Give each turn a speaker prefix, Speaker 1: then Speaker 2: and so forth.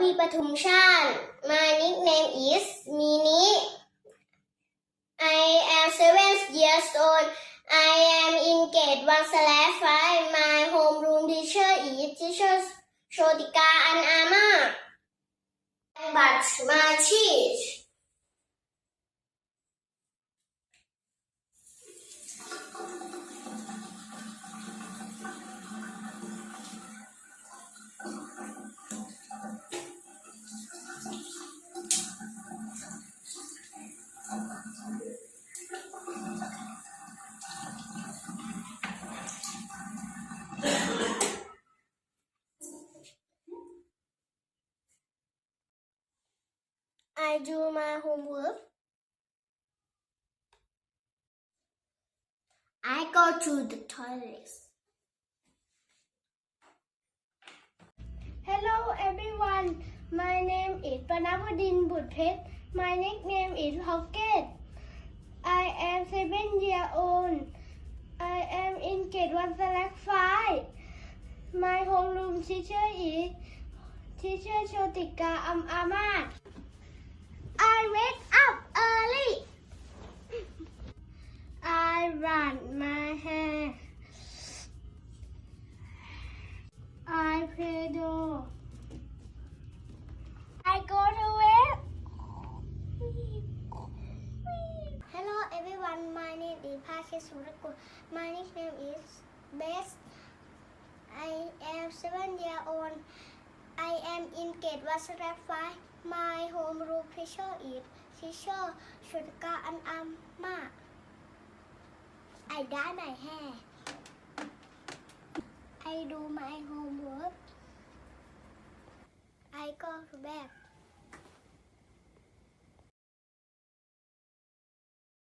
Speaker 1: วีปทุมชาญ My nickname is Mini I am seven years old I am in grade one slash five My homeroom teacher is teacher Shotika and Ama But my cheese I do my homework. I go to the toilet. Hello everyone. My name is Panapadin Butpet. My nickname is Pocket. I am seven year old. I am in grade one select five. My homeroom teacher is teacher Shotika Am. Run my hair. I go to bed. Hello everyone, my name is Pache Surakul. My nickname is Best. I am seven year old. I am in grade one five. My homeroom teacher is teacher Shurika and Amma. I dye my hair. I do my homework. I go to bed.